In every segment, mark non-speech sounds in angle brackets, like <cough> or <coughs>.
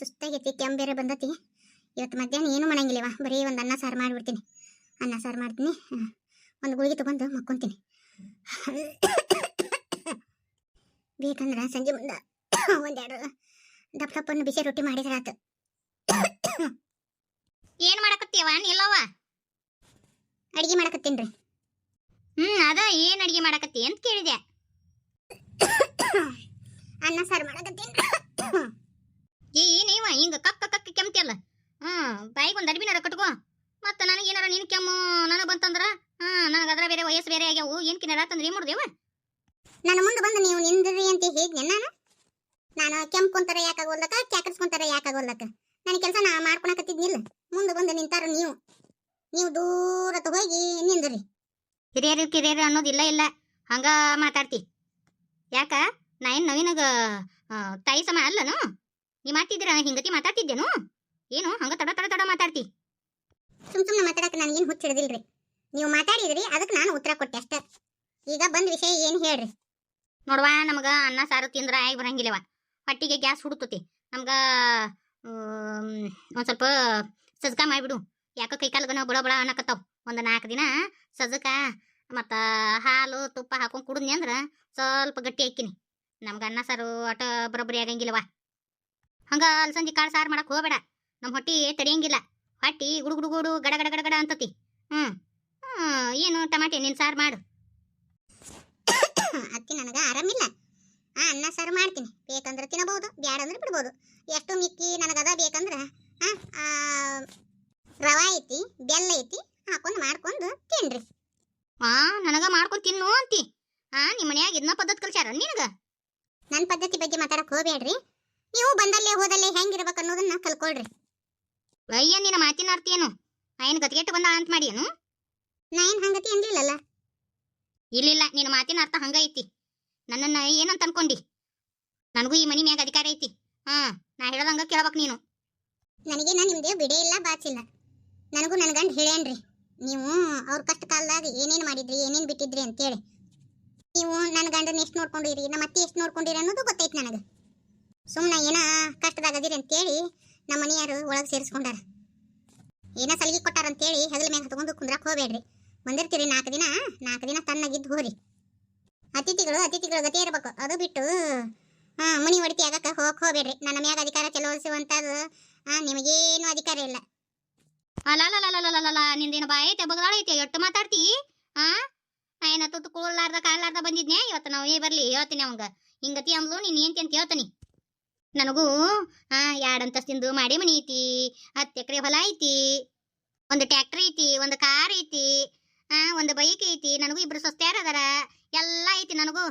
ಸುಸ್ತಾಗೈತಿ ಕೆಮ್ಮು ಬೇರೆ ಬಂದತಿ. ಇವತ್ತು ಮಧ್ಯಾಹ್ನ ಏನು ಮಾಡಂಗಿಲ್ಲವ ಬರೀ ಒಂದು ಅನ್ನ ಸಾರು ಮಾಡಿಬಿಡ್ತೀನಿ. ಅನ್ನ ಸಾರು ಮಾಡ್ತೀನಿ. ಒಂದು ಗುಳಿಗೆ ತೊಗೊಂಡು ಮಕ್ಕೊಂತೀನಿ. ಬೇಕಂದ್ರೆ ಸಂಜೆ ಮುಂದೆ ಒಂದೆರಡು ದಪ್ಪ ದಪ್ಪನ್ನು ಬಿಸಿ ರೊಟ್ಟಿ ಮಾಡಿದ್ರೆ ಆತು. ಏನು ಮಾಡಕತ್ತೀವ? ಇಲ್ಲವ ಅಡಿಗೆ ಮಾಡಕತ್ತೀನಿ ಹ್ಮ್ ಅದ ಏನ್ ಅಡಿಗೆ ಮಾಡಕತ್ತಿ ಅಂತ ಕೇಳಿದೆ. ಅನ್ನ ಸಾರು ಮಾಡಕತ್ತೀನಿ ಏನೇವ ಹಿಂಗ ಕಕ್ಕ ಕಕ್ಕ ಕೆಮ್ತಿಯಲ್ಲ ಹ್ಮ್ ಬಾಯಿಗೆ ಒಂದ್ ಅಡ್ಬಿನಾರ ಕಟ್ಕೋ. ಮತ್ತ ನನಗೆ ಏನಾರ ನೀನು ಕೆಮ್ಮು ನನಗೆ ಬಂತಂದ್ರ ಹಾ ನನಗೆ ಅದರ ಬೇರೆ ವಯಸ್ಸು ಬೇರೆ ಆಗ್ಯಾವು ಏನ್ ಕಿನಾರ ತಂದ್ರಿ ಮುಡ್ದೇವ ನನ್ನ ಮುಂದೆ ಬಂದು ನೀವು ನಿಂದ್ರಿ ಅಂತ ಹೇಗೆ ನಾನು ನಾನು? ಕೆಂಪ್ಕೊಂತಾರ ಯಾಕಾಗೋಲ್ಲಕ ಕ್ಯಾಕರ್ಸ್ಕೊಂತಾರ ಯಾಕಾಗೋಲ್ಲಕ ನನ್ನ ಕೆಲಸ ನಾ ಮಾಡ್ಕೊಳಕತ್ತಿದ್ನಿಲ್ಲ ಮುಂದೆ ಬಂದು ನಿಂತಾರ ನೀವು. ನೀವು ದೂರತ ಹೋಗಿ ನಿಂದ್ರಿ. ಹಿರಿಯರು ಕಿರಿಯರು ಅನ್ನೋದಿಲ್ಲ ಇಲ್ಲ ಹಂಗ ಮಾತಾಡ್ತಿ. ಯಾಕ ನಾ ಏನು ನವೀನಾಗ ತಾಯಿ ಸಮ ಅಲ್ಲನು? ನೀ ಮಾತಿದ್ದೀರ? ಹಿಂಗತಿ ಮಾತಾಡ್ತಿದ್ದೇನು? ಏನು? ಹಂಗ ತಡ ತಡ ತಡ ಮಾತಾಡ್ತಿ. ಸುಮ್ ಸುಮ್ಮನೆ ಮಾತಾಡಕ್ಕೆ ನಾನು ಏನು ರೀ ನೀವು ಮಾತಾಡಿದ್ರಿ ಅದಕ್ಕೆ ನಾನು ಉತ್ತರ ಕೊಟ್ಟೆ ಅಷ್ಟೇ. ಈಗ ಬಂದ ವಿಷಯ ಏನು ಹೇಳ್ರಿ? ನೋಡ್ವಾ ನಮಗ ಅನ್ನ ಸಾರು ತಿಂದ್ರ ಆಗಿ ಬರಂಗಿಲ್ಲವ. ಹೊಟ್ಟಿಗೆ ಗ್ಯಾಸ್ ಹುಡುತತಿ ನಮ್ಗ ಒಂದು ಸ್ವಲ್ಪ ಸಜ್ಕ ಮಾಡಿಬಿಡು. ಯಾಕೋ ಕೈ ಕಾಲ್ಗನ ಬಳ ಬಳ ಅನ್ನಕತ್ತಾವ. ಒಂದ್ ನಾಲ್ಕು ದಿನ ಸಜ್ಜಕ ಮತ್ತ ಹಾಲು ತುಪ್ಪ ಹಾಕೊಂಡ್ ಕುಡಿದ್ನಿ ಅಂದ್ರ ಸ್ವಲ್ಪ ಗಟ್ಟಿ ಹಾಕಿನಿ. ನಮ್ಗ ಅನ್ನ ಸಾರು ಅಟ ಬರೋಬ್ಬರಿ ಆಗಂಗಿಲ್ಲವ. ಹಂಗ ಅಲ್ಸಂದಿ ಕಾಳು ಸಾರು ಮಾಡಕ್ ಹೋಗಬೇಡ. ನಮ್ಮ ಹೊಟ್ಟಿ ತಡಿಯಂಗಿಲ್ಲ. ಹೊಟ್ಟಿ ಗುಡುಗುಡುಗುಡು ಗುಡು ಗುಡು ಗಡ ಗಡ ಅಂತತಿ. ಹ್ಮ್. ಹ್ಮ್, ಏನು ಟಮಾಟೆ ನಿನ್ ಸಾರು ಮಾಡು. <coughs> ಅತ್ತಿ ನನಗೆ ಆರಾಮಿಲ್ಲ. ಆ ಅನ್ನ ಸಾರು ಮಾಡ್ತೀನಿ. ಬೇಕಂದ್ರೆ ತಿನ್ನಬಹುದು ಬ್ಯಾಡ ಅಂದ್ರೆ ಬಿಡ್ಬೋದು. ಎಷ್ಟು ಮಿಕ್ಕಿ ನನಗದ ಬೇಕಂದ್ರೆ ರವಾ ಐತಿ ಬೆಲ್ಲ ಐತಿ ಹಾಕೊಂಡು ಮಾಡ್ಕೊಂಡು ತಿನ್ರಿ. ಆ ನನಗ ಮಾಡ್ಕೊಂಡು ತಿನ್ನು ಅಂತಿ. ಆ ನಿಮ್ಮ ಮನ್ಯಾಗ ಇದನ್ನ ಪದ್ಧತಿ ಕಲ್ಸ್ಯಾರ ನಿನಗ? ನನ್ನ ಪದ್ಧತಿ ಬಗ್ಗೆ ಮಾತಾಡಕ್ ಹೋಗ್ಬೇಡ್ರಿ. ನೀವು ಬಂದಲ್ಲೇ ಹೋದಲ್ಲೇ ಹೆಂಗಿರ್ಬೇಕು ಅನ್ನೋದನ್ನ ಕಲ್ಕೊಳ್ರಿ. ಅಯ್ಯ ನಿನ್ನ ಮಾತಿನ ಅರ್ಥ ಏನು? ಅಯ್ಯನ ಏನು ಗತಿಗೆಟ್ಟು ಬಂದ ಅಂತ ಮಾಡಿ ಏನು? ನಾ ಏನ್ ಹಂಗತಿ ಅಂದಿಲ್ಲಲ್ಲ? ಇಲ್ಲಿಲ್ಲ ನಿನ್ನ ಮಾತಿನ ಅರ್ಥ ಹಂಗ ಐತಿ. ನನ್ನನ್ನ ಏನಂತ ಅನ್ಕೊಂಡಿ? ನನಗೂ ಈ ಮನಿ ಮ್ಯಾಗ ಅಧಿಕಾರ ಐತಿ. ಹಾ ನಾ ಹೇಳದಂಗ ಕೇಳ್ಬೇಕು ನೀನು. ನನಗೆ ನಾನು ನಿಮ್ದೇ ಬಿಡೇ ಇಲ್ಲ ಬಾಚಿಲ್ಲ ನನಗೂ ನನ್ನ ಗಂಡ ಹೇಳೇನ್ರಿ ನೀವು ಅವ್ರ ಕಷ್ಟ ಕಾಲದಾಗ ಏನೇನು ಮಾಡಿದ್ರಿ ಏನೇನು ಬಿಟ್ಟಿದ್ರಿ ಅಂತೇಳಿ. ನೀವು ನನ್ನ ಗಂಡನ ಎಷ್ಟು ನೋಡ್ಕೊಂಡಿರಿ ನಮ್ಮ ಅತ್ತೆ ಎಷ್ಟು ನೋಡ್ಕೊಂಡಿರಿ ಅನ್ನೋದು ಗೊತ್ತೈತಿ ನನಗೆ. ಸುಮ್ಮನೆ ಏನ ಕಷ್ಟದಾಗ ಅದಿರಿ ಅಂತೇಳಿ ನಮ್ಮ ಮನೆಯವರು ಒಳಗೆ ಸೇರಿಸ್ಕೊಂಡಾರ. ಏನ ಸಲಿಗೆ ಕೊಟ್ಟಾರ ಅಂತೇಳಿ ಹೆಗಲ ಮ್ಯಾಗ ಹತ್ಕೊಂಡು ಕುಂದ್ರಕ್ ಹೋಗ್ಬೇಡ್ರಿ. ಬಂದಿರ್ತೀರಿ ನಾಲ್ಕು ದಿನ ನಾಲ್ಕು ದಿನ ತಣ್ಣಗಿದ್ದು ಹೋರಿ ಅತಿಥಿಗಳು, ಅತಿಥಿಗಳ ಗತಿ ಇರಬೇಕು. ಅದು ಬಿಟ್ಟು ಹಾಂ ಮನಿ ಹೊಡಿತಿ ಆಗಕ್ಕೆ ಹೋಗಕ್ ಹೋಗ್ಬೇಡ್ರಿ. ನನ್ನ ಮ್ಯಾಗ ಅಧಿಕಾರ ಚಲವರಿಸುವಂಥದ್ದು ಆ, ನಿಮಗೇನು ಅಧಿಕಾರ ಇಲ್ಲ. ಅಲ್ಲ ನಿಂದೇನು ಬಾ ಐತೆ ಬಗದಾಳ ಐತೆ ಎಟ್ಟು ಮಾತಾಡ್ತಿ? ನಾ ಏನ ತುತ್ತು ಕೂಳಾರ್ದ ಕಾಳಾರ್ದ ಬಂದಿದ್ನೇ ಇವತ್ತು ನಾವು ಏ ಬರಲಿ, ಹೇಳ್ತೀನಿ ಅವಂಗ. ಹಿಂಗತಿ ಅಂದ್ಲು, ನೀನು ಏನ್ತಿ ಅಂತ ಹೇಳ್ತಾನಿ. ನನಗೂ ಎರಡು ಅಂತಸ್ತಿಂದು ಮಾಡಿ ಮನಿ ಐತಿ, ಹತ್ತು ಎಕರೆ ಹೊಲ ಐತಿ, ಒಂದು ಟ್ಯಾಕ್ಟ್ರಿ ಐತಿ, ಒಂದು ಕಾರ್ ಐತಿ ಒಂದು ಬೈಕ್ ಐತಿ, ನನಗೂ ಇಬ್ರು ಸೊಸ್ತ್ಯಾರ ಅದಾರ, ಎಲ್ಲ ಐತಿ ನನಗೂ.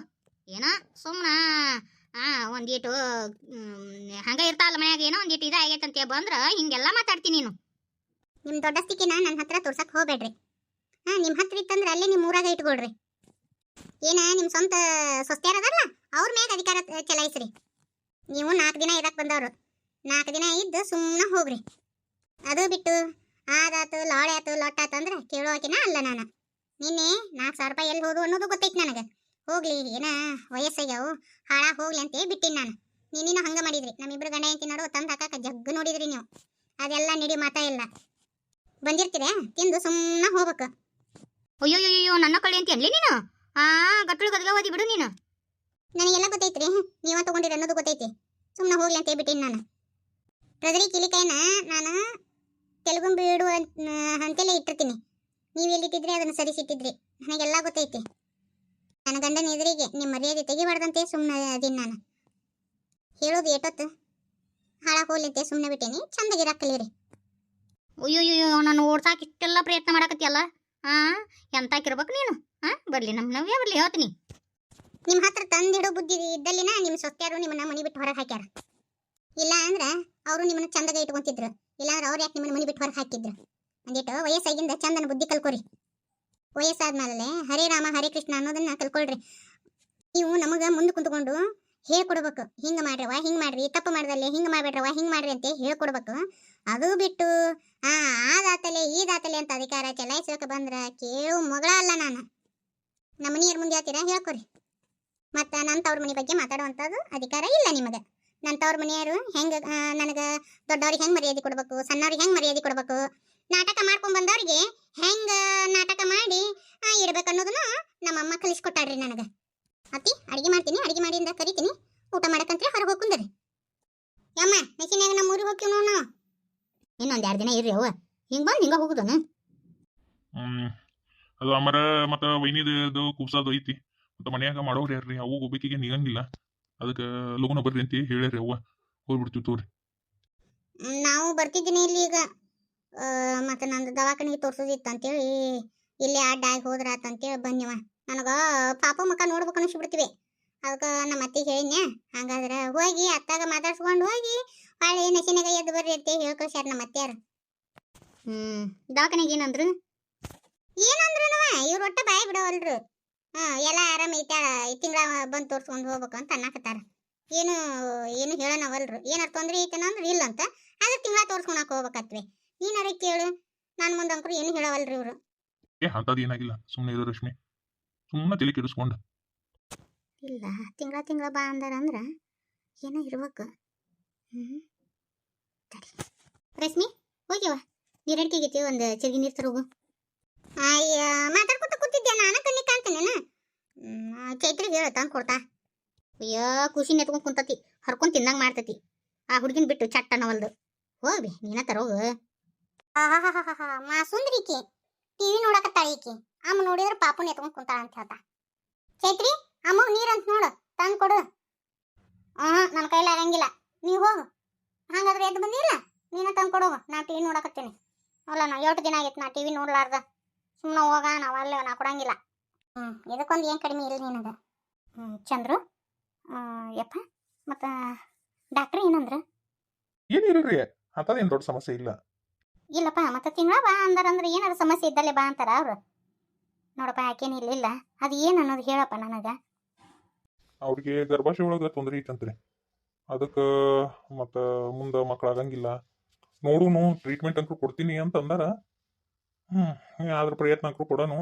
ಏನೋ ಸುಮ್ಮನ ಆ, ಒಂದೀಟು ಹಂಗೆ ಇರ್ತಾವಲ್ಲ ಮನ್ಯಾಗ, ಏನೋ ಒಂದೀಟು ಇದ ಆಗೈತಂತ ಬಂದ್ರ, ಹಿಂಗೆಲ್ಲ ಮಾತಾಡ್ತೀನಿ ನೀನು. ನಿಮ್ಮ ಸ್ಥಿತಿನ ನನ್ನ ಹತ್ರ ತೋರ್ಸಕ್ಕೆ ಹೋಗ್ಬೇಡ್ರಿ. ಹಾಂ ನಿಮ್ಮ ಹತ್ರ ಇತ್ತಂದ್ರೆ ಅಲ್ಲೇ ನಿಮ್ಮ ಊರಾಗ ಇಟ್ಕೊಳ್ರಿ. ಏನ ನಿಮ್ಮ ಸ್ವಂತ ಸೊಸ್ತ್ಯಾರ ಅದಾರಲ್ಲ, ಅವ್ರ ಮ್ಯಾಗ ಅಧಿಕಾರ ಚಲಾಯಿಸ್ರಿ. ನೀವು ನಾಲ್ಕು ದಿನ ಇರಕ್ ಬಂದವರು. ನಾಲ್ಕು ದಿನ ಇದ್ದು ಸುಮ್ಮನೆ ಹೋಗ್ರಿ. ಅದು ಬಿಟ್ಟು ಆದಾತು ಲಾಳೆ ಆತು ಲೊಟ್ಟ ಆತು ಅಂದ್ರೆ ಕೇಳೋಕಿನ ಅಲ್ಲ ನಾನು. ನಿನ್ನೆ ನಾಲ್ಕು ಸಾವಿರ ರೂಪಾಯಿ ಎಲ್ಲಿ ಹೋದು ಅನ್ನೋದು ಗೊತ್ತೈತಿ ನನಗೆ. ಹೋಗ್ಲಿ ಏನ ವಯಸ್ಸಾಗ್ಯಾವು ಹಾಳಾ ಹೋಗ್ಲಿ ಅಂತೇಳಿ ಬಿಟ್ಟಿನಿ ನಾನು. ನೀನಿನ ಹಂಗ ಮಾಡಿದ್ರಿ. ನಮ್ಮಿಬ್ರು ಗಂಡ ಹೆಂಡತಿ ನೋಡು ತಂದು ಹಾಕಕ್ಕೆ ಜಗ್ಗು ನೋಡಿದ್ರಿ ನೀವು. ಅದೆಲ್ಲ ನೀಡಿ ಮಾತಾ ಇಲ್ಲ. ಬಂದಿರ್ತೀರ? ತಿಂದು ಸುಮ್ಮನೆ ಹೋಗ್ಬೇಕು. ಅಯ್ಯೋ ನನ್ನ ಕಳಿ ಅಂತ ಎಲ್ಲಿ ನೀನು? ಆ ಗಟ್ಟಳು ಗದಗ ಓದಿ ಬಿಡು ನೀನು. ನನಗೆಲ್ಲ ಗೊತ್ತೈತ್ರಿ. ನೀವ ತಗೊಂಡಿರ ಅನ್ನೋದು ಗೊತ್ತೈತಿ ಸುಮ್ಮನೆ ಹೋಗ್ಲಿ ಅಂತ ಹೇಳ್ಬಿಟ್ಟಿನಿ ನಾನು. ಟ್ರೆಜರಿ ಕಿಲಿಕಾಯಿನ ನಾನು ತೆಲುಗುಂಬಿ ಇಡುವ ಅಂತ ಅಂತೆಲ್ಲ ಇಟ್ಟಿರ್ತೀನಿ. ನೀವು ಎಲ್ಲಿಟ್ಟಿದ್ರಿ ಅದನ್ನು ಸರಿಸಿಟ್ಟಿದ್ರಿ. ನನಗೆಲ್ಲ ಗೊತ್ತೈತಿ. ನನ್ನ ಗಂಡನ ಎದುರಿಗೆ ನಿಮ್ಮ ಮರ್ಯಾದೆ ತೆಗಿಬಾರ್ದಂತೆ ಸುಮ್ಮನೆ ಅದೀನಿ ನಾನು. ಹೇಳೋದು ಏಟೊತ್ತು ಹಾಳಾಗಿ ಅಂತ ಸುಮ್ಮನೆ ಬಿಟ್ಟೀನಿ. ಚಂದಾಗಿರಾಕಲಿರಿ ಅಯ್ಯೋಯ್ಯೋ ನಾನು ಓಡ್ಸಾಕ ಇಷ್ಟೆಲ್ಲ ಪ್ರಯತ್ನ ಮಾಡಕತ್ತಿಯಲ್ಲ? ಹಾಂ ಎಂತಾಕಿರ್ಬೇಕು ನೀನು? ಹಾಂ ಬರಲಿ, ನಮ್ಮ ನವ್ಯ ಬರಲಿ, ಹೇಳ್ತೀನಿ. ನಿಮ್ಮ ಹತ್ರ ತಂದಿಡೋ ಬುದ್ಧಿ ಇದ್ದಲ್ಲಿನ ನಿಮ್ಮ ಸೊತ್ಯಾರು ನಿಮ್ಮನ್ನ ಮನಿ ಬಿಟ್ಟು ಹೊರಗೆ ಹಾಕ್ಯಾರ. ಇಲ್ಲ ಅಂದ್ರೆ ಅವರು ನಿಮ್ಮನ್ನ ಚಂದಗ ಇಟ್ಕೊಂತಿದ್ರು. ಇಲ್ಲ ಅಂದ್ರೆ ಅವ್ರು ಯಾಕೆ ನಿಮ್ಮನ್ನ ಮನಿ ಬಿಟ್ಟು ಹೊರಗೆ ಹಾಕಿದ್ರು? ಅಂದಿಟ್ಟು ವಯಸ್ಸಾಗಿಂದ ಚಂದನ ಬುದ್ಧಿ ಕಲ್ಕೋರಿ. ವಯಸ್ಸಾದ್ಮೇಲೆ ಹರೇ ರಾಮ, ಹರೇ ಕೃಷ್ಣ ಅನ್ನೋದನ್ನ ಕಲ್ಕೊಳ್ರಿ. ನೀವು ನಮಗೆ ಮುಂದೆ ಕುಂತ್ಕೊಂಡು ಹೇಳ್ಕೊಡ್ಬೇಕು. ಹಿಂಗ ಮಾಡ್ರವ ಹಿಂಗೆ ಮಾಡ್ರಿ, ತಪ್ಪು ಮಾಡ್ದಲ್ಲಿ ಹಿಂಗ ಮಾಡ್ಬೇಡ್ರವ ಹಿಂಗೆ ಮಾಡ್ರಿ ಅಂತ ಹೇಳ್ಕೊಡ್ಬೇಕು. ಅದು ಬಿಟ್ಟು, ಆ ಆ ದಾತಲೆ ಈ ದಾತಲೆ ಅಂತ ಅಧಿಕಾರ ಚಲಾಯಿಸೋಕೆ ಬಂದ್ರೆ ಕೇಳು ಮಗಳ ಅಲ್ಲ ನಾನು ನಮ್ಮನಿಯರ್ ಮುಂದೆ ಹೇಳ್ತೀರಾ? ಹೇಳ್ಕೊರಿ. ಮತ್ತ ನನ್ನ ತವ್ರ ಮನಿ ಬಗ್ಗೆ ಮಾತಾಡುವಂಥದ್ದು ಅಧಿಕಾರ ಇಲ್ಲ ನಿಮಗೆ. ನನ್ನ ತವ್ರ ಮನೆಯವರು ಹೆಂಗ ನನಗ ದೊಡ್ಡವ್ರಿಗೆ ಹೆಂಗ್ ಮರ್ಯಾದೆ ಕೊಡ್ಬೇಕು ಸಣ್ಣವ್ರಿಗೆ ಹೆಂಗ್ ಮರ್ಯಾದೆ ಕೊಡ್ಬೇಕು? ನಾಟಕ ಮಾಡ್ಕೊಂಡ್ ಬಂದವ್ರಿಗೆ ಹೆಂಗ ನಾಟಕ ಮಾಡಿ ಆ, ಇಡ್ಬೇಕು ಅನ್ನೋದನ್ನ ನಮ್ಮ ಅಮ್ಮ ಕಲಿಸ್ಕೊಟ್ಟಾಡ್ರಿ ನನಗ. ಅತ್ತಿ ಅಡಿಗೆ ಮಾಡ್ತೀನಿ ಅಡಿಗೆ ಮಾಡಿಂದ ಕರಿತೀನಿ. ಊಟ ಮಾಡಕಂತ್ರೆ ಹೊರಗೆ ಹೋಗ್ಕೊಂಡ್ರಿ ಯಮ್ಮ ನಸಿನ್ಯಾಗ ನಮ್ಮ ಊರಿಗೆ ಹೋಗ್ತೀವಿ ನಾವು. ಇನ್ನೊಂದು ಎರಡು ದಿನ ಇರ್ರಿ ಅವ್ವ. ಹಿಂಗೆ ಬಂದು ಹಿಂಗ ಹೋಗುದನ? ಅದು ಅಮರ ಮತ್ತ ವೈನಿದು ಕುಬ್ಸದು ಐತಿ. ಮತ್ತ ಮನ್ಯಾಗ ಮಾಡೋರು ಯಾರ್ರಿ? ಅವು ಒಬ್ಬಕಿಗೆ ನೀಗಂಗಿಲ್ಲ. ಅದಕ್ಕೆ ಲಗುನ ಬರ್ರಿ ಅಂತ ಹೇಳ್ಯಾರಿ ಅವ್ವ. ಹೋಗ್ಬಿಡ್ತೀವಿ ತೋರಿ ನಾವು ಬರ್ತಿದ್ದೀನಿ ಇಲ್ಲಿ ಈಗ. ಮತ್ತೆ ನಂದು ದವಾಖಾನಿಗೆ ತೋರ್ಸೋದಿತ್ತು ಅಂತೇಳಿ ಇಲ್ಲಿ ಅಡ್ಡ ಆಗಿ ಹೋದ್ರ ಅಂತೇಳಿ ಬನ್ನಿವ ನನಗ ಪಾಪ ಮಕ್ಕ ನೋಡ್ಬೇಕು ಅನಿಸ್ಬಿಡ್ತೀವಿ. ಅದಕ್ಕೆ ನಮ್ಮ ಅತ್ತಿಗೆ ಹೇಳಿನ್ಯ ಹಂಗಾದ್ರೆ ಹೋಗಿ ಅತ್ತಾಗ ಮಾತಾಡ್ಸ್ಕೊಂಡು ಹೋಗಿ ಹೊಳ್ಳಿ ನಶಿನಾಗ ಎದ್ದು ಬರ್ರಿ ಅಂತ ಹೇಳಿ ನಮ್ಮ ಅತ್ತೆಯಾರ ಹ್ಮ್, ದವಾಖಾನೆಗೆ ಏನಂದ್ರು? ಏನಂದ್ರು ಇವ್ರ ಒಟ್ಟ ಬಾಯಿ ಬಿಡವಲ್ರು. ಹಾ ಎಲ್ಲ ಆರಾಮ ಐತೆ ಈ ತಿಂಗಳ ಬಂದು ತೋರ್ಸ್ಕೊಂಡು ಹೋಗ್ಬೇಕು ಅಂತ ಅನ್ನಕತ್ತಾರ. ಏನು ಏನು ಹೇಳೋಣವಲ್ರು ಏನಾರ ತೊಂದರೆ ಐತೆ ಅಂದ್ರೆ ಇಲ್ಲ ಅಂತ. ಆದ್ರೆ ತಿಂಗಳ ತೋರಿಸ್ಕೊಳಕ್ ಹೋಗ್ಬೇಕತ್ವಿ. ನೀನಾರ ಕೇಳು. ನಾನು ಮುಂದೆ ಅಂಕರು ಏನು ಹೇಳವಲ್ರಿ ಇವ್ರು? ಏ ಅಂತದ್ ಏನಾಗಿಲ್ಲ. ಸುಮ್ಮನೆ ಇರೋ ರಶ್ಮಿ. ಸುಮ್ಮನೆ ತಲೆ ಕೆಡಿಸ್ಕೊಂಡ. ಇಲ್ಲ ತಿಂಗಳ ತಿಂಗಳ ಬಾ ಅಂದಾರ ಅಂದ್ರ ಏನೋ ಇರ್ಬೇಕು. ಹ್ಮ್ ತಡಿ. ರಶ್ಮಿ ಹೋಗ್ಯವ ನೀರಡ್ಕಿಗೈತಿ ಒಂದು ಚರ್ಗಿ ನೀರು ತರೋಗು. ಅಯ್ಯ ಮಾತಾಡ್ಕೊತ ಚೈತ್ರಿಗೆ ಹೇಳ ಕೊಡ್ತಾ. ಅಯ್ಯೋ, ಖುಷಿ ನೆತ್ಕೊಂಡ್ ಕುಂತತಿ, ಹರ್ಕೊಂಡ್ ತಿನ್ನಂಗ್ ಮಾಡ್ತತಿ. ಆ ಹುಡುಗಿನ ಬಿಟ್ಟು ಚಟ್ಟ ಅನ್ನವಲ್ದು ಹೋಗ್ಬಿ, ನೀನ ತರೋಗ ಮಾ ಸುಂದ್ರಿಕಿ ಟಿವಿ ನೋಡಕತ್ತಾಳ ಈಕಿ. ಅಮ್ಮ ನೋಡಿದ್ರೆ ಪಾಪು ಎತ್ಕೊಂಡ್ ಕುಂತಾಳ ಅಂತ ಹೇಳ್ತಾ. ಚೈತ್ರಿ, ಅಮ್ಮ ನೀರಂತ ನೋಡು, ತಂದು ಕೊಡು. ಆ ನನ್ನ ಕೈಲಿ ಆಗಂಗಿಲ್ಲ. ನೀವು ಹೋಗು. ಹಂಗಾದ್ರೆ ಎದ್ದು ಬಂದಿಲ್ಲ ನೀನ ತಂದು ಕೊಡು ನಾ ಟಿವಿ ನೋಡಕತ್ತೀನಿ. ಅಲ್ಲ, ನಾ ಎಷ್ಟು ದಿನ ಆಗೈತೆ ನಾ ಟಿವಿ ನೋಡ್ಲಾರ್ದ? ಸುಮ್ಮನೆ ಹೋಗ, ನಾವು ಅಲ್ಲೇ ನಾ ಕೊಡಂಗಿಲ್ಲ. ಹ್ಞೂ ಇದಕ್ಕೊಂದು ಏನು ಕಡಿಮೆ ಇಲ್ಲ ನಿನಗೆ ಹ್ಞೂ ಚಂದ್ರು? ಯಪ್ಪ ಮತ್ತು ಡಾಕ್ಟ್ರ್ ಏನಂದ್ರ? ಏನಿಲ್ರಿ ಅಂಥದ್ದೇನು ದೊಡ್ಡ ಸಮಸ್ಯೆ ಇಲ್ಲ. ಇಲ್ಲಪ್ಪ ಮತ್ತೆ ತಿಂಗಳ ಬಾ ಅಂದಾರಂದ್ರೆ ಏನಾರ ಸಮಸ್ಯೆ ಇದ್ದಲ್ಲೇ ಬಾ ಅಂತಾರ ಅವ್ರು. ನೋಡಪ್ಪ ಯಾಕೇನು ಇಲ್ಲಿಲ್ಲ ಅದು ಏನು ಅನ್ನೋದು ಹೇಳಪ್ಪ ನನಗೆ. ಅವ್ರಿಗೆ ಗರ್ಭಾಶಯ ಒಳಗೆ ತೊಂದರೆ ಐತಂತ್ರಿ. ಅದಕ್ಕೆ ಮತ್ತು ಮುಂದೆ ಮಕ್ಕಳಾಗಂಗಿಲ್ಲ ನೋಡುನು ಟ್ರೀಟ್ಮೆಂಟ್ ಅಂತೂ ಕೊಡ್ತೀನಿ ಅಂತ ಅಂದಾರ ಹ್ಮ್ ಅದ್ರ ಪ್ರಯತ್ನ ಅಂಕರು ಕೊಡೋನು.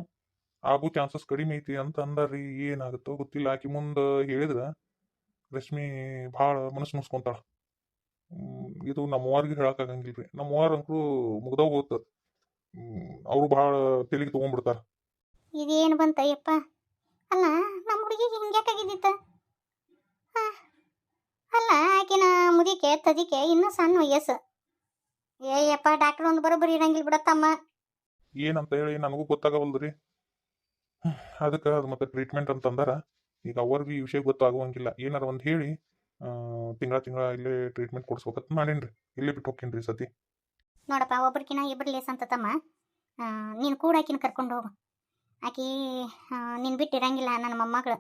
ಆಗೋ ಚಾನ್ಸಸ್ ಕಡಿಮೆ ಐತಿ ಅಂತ ಅಂದಾರ್ರಿ ಏನಾಗುತ್ತೋ ಗೊತ್ತಿಲ್ಲ. ಆಕಿ ಮುಂದೆ ಹೇಳಿದ್ರ ರಶ್ಮಿ ಭಾಳ ಮನಸ್ಸು ಮುಸ್ಕೊಂತಾಳ ಇದು ಹೇಳಕ್ಕಾಗಂಗಿಲ್ಲ ಹೇಳಕ್ಕಾಗಂಗಿಲ್ರಿ ನಮ್ಮವ್ವಾರ ಅಂಕರು ಮುಗ್ದವ್ ಹೋತ. ಅವರು ಭಾಳ ತೆಲಿಗೆ ತಗೊಂಡ್ಬಿಡ್ತಾರ ಇದೇನು ಯಪ್ಪ ಅಲ್ಲ ನಮ್ಮ ಹುಡುಗಿಗೆ ಹಿಂಗ್ಯಾಕಾಗಿದ್ದಿತ್ತ ಹಾ. ಅಲ್ಲ ಆಕಿನ ಮುದಿಕೆ ತದಿಕೆ ಇನ್ನೂ ಸಣ್ಣ ವಯಸ್ಸು. ಏಯಪ್ಪ ಡಾಕ್ಟರ್ ಒಂದು ಬರೋಬ್ಬರಿ ಇರಂಗಿಲ್ಲ ಬಿಡತ್ತಮ್ಮ. ಏನಂತ ಹೇಳಿ ನನಗೂ ಗೊತ್ತಾಗವಲ್ದ್ರಿ. ಅದಕ್ಕೆ ಅದು ಮತ್ತೆ ಟ್ರೀಟ್ಮೆಂಟ್ ಅಂತಂದ್ರೆ ಈಗ ಅವ್ರಿಗೆ ವಿಷಯ ಗೊತ್ತಾಗುವಂಗಿಲ್ಲ. ಏನಾರ ಒಂದು ಹೇಳಿ ತಿಂಗಳ ತಿಂಗಳ ಇಲ್ಲೇ ಟ್ರೀಟ್ಮೆಂಟ್ ಕೊಡ್ಸ್ಬೇಕಂತ ಮಾಡೇನ್ರಿ. ಇಲ್ಲಿ ಬಿಟ್ಟು ಹೋಗ್ತೀನಿ ರೀ ಸತಿ. ನೋಡಪ್ಪ ಒಬ್ರಕಿನ ಇಬ್ಬರು ಲೇಸ್ ಅಂತತಮ್ಮ ನೀನು ಕೂಡ ಆಕಿನ ಕರ್ಕೊಂಡು ಹೋಗು. ಆಕಿ ನಿನ್ ಬಿಟ್ಟು ಇರಂಗಿಲ್ಲ ನನ್ನ ಮೊಮ್ಮಗಳು.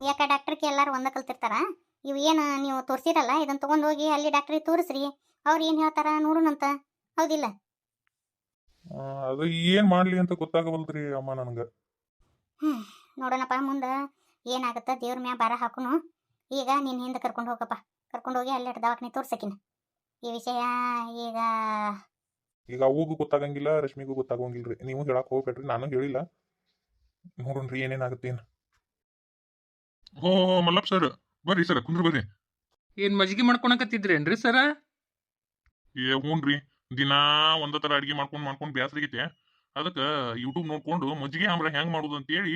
ಯಾಕ ಡಾಕ್ಟ್ರಿಗೆ ಎಲ್ಲರೂ ಒಂದ ಕಲ್ತಿರ್ತಾರ? ಇವು ಏನು ನೀವು ತೋರಿಸಿರಲ್ಲ ಇದನ್ನು ತಗೊಂಡು ಹೋಗಿ ಅಲ್ಲಿ ಡಾಕ್ಟ್ರಿಗೆ ತೋರಿಸ್ರಿ. ಅವ್ರು ಏನು ಹೇಳ್ತಾರ ನೋಡೋಣಂತ. ಹೌದಿಲ್ಲ? ಅದು ಏನು ಮಾಡಲಿ ಅಂತ ಗೊತ್ತಾಗವಲ್ದ್ರಿ ಅಮ್ಮ ನನಗೆ? ನೋಡೋಣಪ್ಪ ಮುಂದೆ ಏನಾಗತ್ತ ದೇವ್ರ ಮ್ಯಾ ಬಾರ ಹಾಕುನು. ಈಗ ನೀನ್ ಹಿಂದೆ ಕರ್ಕೊಂಡು ಹೋಗಪ್ಪ. ಕರ್ಕೊಂಡು ಹೋಗಿ ಅಲ್ಲಿ ದವಾಖಾನೆ ತೋರ್ಸಕಿನ. ಈ ವಿಷಯ ಈಗ ಈಗ ಅವಗೂ ಗೊತ್ತಾಗಂಗಿಲ್ಲ ರಶ್ಮಿಗೂ ಗೊತ್ತಾಗಂಗಿಲ್ರಿ. ನೀವು ಹೇಳಕ್ ಹೋಗ್ಬೇಡ್ರಿ ನಾನು ಹೇಳಿಲ್ಲ. ನೋಡೋಣ್ರಿ ಏನೇನಾಗುತ್ತೆ ಏನು. ಓ ಮಲ್ಲಪ್ಪ ಸರ್ ಬರ್ರಿ ಸರ್ ಕುಂದ್ರ ಬರ್ರಿ. ಏನ್ ಮಜ್ಗಿ ಮಾಡ್ಕೊಳಕತ್ತಿದ್ರೇನ್ರಿ ಸರ ಏ ಹ್ಞೂನ್ರಿ ದಿನಾ ಒಂದ ತರ ಅಡಿಗೆ ಮಾಡ್ಕೊಂಡ್ ಮಾಡ್ಕೊಂಡ್ ಬ್ಯಾಸರಿಗೈತೆ. ಅದಕ್ಕೆ ಯೂಟ್ಯೂಬ್ ನೋಡ್ಕೊಂಡು ಮಜ್ಜಿಗೆ ಆಮ್ರ ಹೆಂಗ್ ಮಾಡುದು ಅಂತೇಳಿ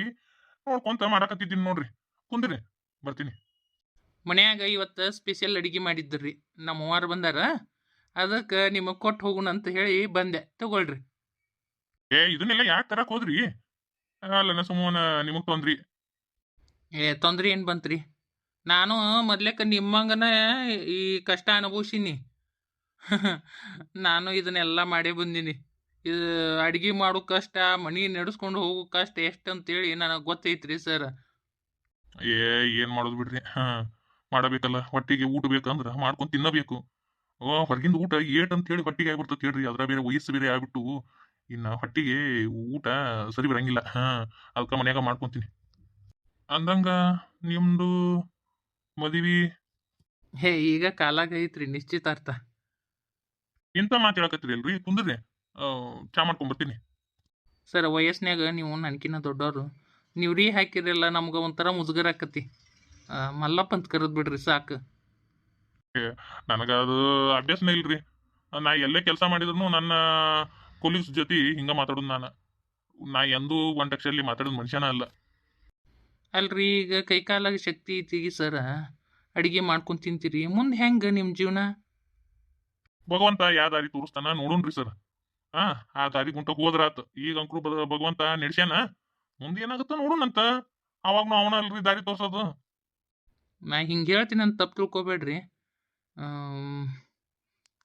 ನೋಡ್ಕೊಂತ ಮಾಡಾಕತ್ತಿದ್ದೀನಿ ನೋಡ್ರಿ. ಕುಂದ್ರಿ ಬರ್ತೀನಿ. ಮನ್ಯಾಗ ಇವತ್ತು ಸ್ಪೆಷಲ್ ಅಡಿಗೆ ಮಾಡಿದ್ರಿ. ನಮ್ಮ ಅವ್ವಾರು ಬಂದಾರ. ಅದಕ್ಕೆ ನಿಮಗೆ ಕೊಟ್ಟು ಹೋಗೋಣ ಅಂತ ಹೇಳಿ ಬಂದೆ. ತಗೊಳ್ರಿ. ಏ ಇದನ್ನೆಲ್ಲ ಯಾಕೆ ತರಕ್ ಹೋದ್ರಿ? ಅಲ್ಲ ಸುಮ್ಮನ ನಿಮಗ್ ತೊಂದ್ರಿ. ಏ ತೊಂದ್ರೆ ಏನು ಬಂತ್ರಿ? ನಾನು ಮೊದ್ಲೇಕ ನಿಮ್ಮಂಗನ ಈ ಕಷ್ಟ ಅನುಭವಿಸೀನಿ. ನಾನು ಇದನ್ನೆಲ್ಲ ಮಾಡೇ ಬಂದೀನಿ. ಇದು ಅಡ್ಗೆ ಮಾಡೋ ಕಷ್ಟ ಮನಿ ನಡೆಸ್ಕೊಂಡು ಹೋಗೋ ಕಷ್ಟ ಎಷ್ಟು ಅಂತೇಳಿ ನನಗೆ ಗೊತ್ತೈತ್ರಿ ಸರ್. ಏ ಏನ್ ಮಾಡೋದು ಬಿಡ್ರಿ? ಹಾ ಮಾಡಬೇಕಲ್ಲ. ಹೊಟ್ಟಿಗೆ ಊಟ ಬೇಕಂದ್ರ ಮಾಡ್ಕೊಂಡು ತಿನ್ನಬೇಕು. ಓ ಹೊರಗಿಂದ ಊಟ ಏಟ್ ಅಂತ ಹೇಳಿ ಹೊಟ್ಟಿಗೆ ಆಗ್ಬಿಡ್ತದೆ ಹೇಳ್ರಿ ಅದ್ರ ಬೇರೆ ವಯಸ್ಸು ಬೇರೆ ಆಗ್ಬಿಟ್ಟು ಇನ್ನ ಹೊಟ್ಟಿಗೆ ಊಟ ಸರಿ ಬರಂಗಿಲ್ಲ. ಹಾ ಅದಕ್ಕೆ ಮನ್ಯಾಗ ಮಾಡ್ಕೊಂತೀನಿ. ಅಂದಂಗ ನಿಮ್ದು ಮದುವೆ? ಹೇ ಈಗ ಕಾಲಾಗ ಐತ್ರಿ ನಿಶ್ಚಿತಾರ್ಥ. ಇಂಥ ಮಾತು ಹೇಳಕತ್ತೀರಿ ಅಲ್ರಿ ಕುಂದ್ರಿ ಚಾ ಮಾಡ್ಕೊಂಡ್ ಬರ್ತೀನಿ ಸರ್ ವಯಸ್ಸಿನಾಗ ನೀವು ನನಕಿನ್ನ ದೊಡ್ಡವರು ನೀವು ರೀ ಹಾಕಿರಲ್ಲ ನಮ್ಗೆ ಒಂಥರ ಮುಜುಗರ ಆಕತಿ ಮಲ್ಲಪ್ಪ ಅಂತ ಕರೆದ್ ಬಿಡ್ರಿ ಸಾಕು. ನನಗೆ ಅದು ಅಭ್ಯಾಸನೇ ಇಲ್ರಿ. ನಾ ಎಲ್ಲೇ ಕೆಲಸ ಮಾಡಿದ್ರು ನನ್ನ ಕೊಲೀಗ್ಸ್ ಜೊತೆ ಹಿಂಗ ಮಾತಾಡೋದು ನಾನು. ನಾ ಎಂದೂ ಒಂದ್ ಅಕ್ಷರಲ್ಲಿ ಮಾತಾಡೋದು ಮನುಷ್ಯನ ಅಲ್ಲ. ಅಲ್ರಿ ಈಗ ಕೈಕಾಲಾಗ ಶಕ್ತಿ ಐತಿ ಸರ. ಅಡಿಗೆ ಮಾಡ್ಕೊಂಡ್ ತಿಂತೀರಿ. ಮುಂದೆ ಹೆಂಗೆ ನಿಮ್ಮ ಜೀವನ? ಭಗವಂತ ಯಾವ ದಾರಿ ತೋರಿಸ್ತಾನ ನೋಡೋಣ್ರಿ ಸರ್. ಆ ಆ ದಾರಿ ಗುಂಟ ಹೋದ್ರಾತ್. ಈಗ ಅಂಕ್ರು ಭಗವಂತ ನಡೆಸ್ಯಾನ ಮುಂದೆ ಏನಾಗುತ್ತ ನೋಡೋಣಂತ ಅವಾಗ ನಾವು ಅವನ ಅಲ್ರಿ ದಾರಿ ತೋರ್ಸೋದು. ನಾ ಹಿಂಗೆ ಹೇಳ್ತೀನಿ ಅಂತ ತಪ್ಪು ತಿಳ್ಕೊಬೇಡ್ರಿ.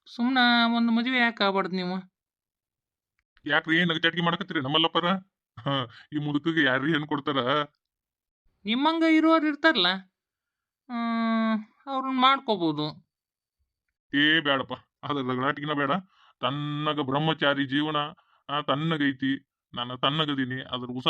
ಸುಮ್ಮನೆ ಒಂದು ಮದುವೆ ಯಾಕೆ ಆಗ್ಬಾರ್ದು ನೀವು? ಯಾಕ್ರಿ ನಗಚಾಟಿಕೆ ಮಾಡಕತ್ತೀರಿ ನಮ್ಮಲ್ಲಪ್ಪರ? ಈ ಮುದುಕಿಗೆ ಯಾರ್ರಿ ಏನ್ ಕೊಡ್ತಾರ? ನಿಮ್ಮಂಗ ಇರೋರು ಇರ್ತಾರಲ್ಲ ಅವ್ರನ್ನ ಮಾಡ್ಕೋಬೋದು. ಏ ಬೇಡಪ್ಪ ಅದ್ರ ರಗಡಾಟಿಗಿನ ಬೇಡ. ತನ್ನಗ ಬ್ರಹ್ಮಚಾರಿ ಜೀವನ ತನ್ನಗೈತಿ ನಾನು ತನ್ನಗದೀನಿ ಅದ್ರ ಉಸ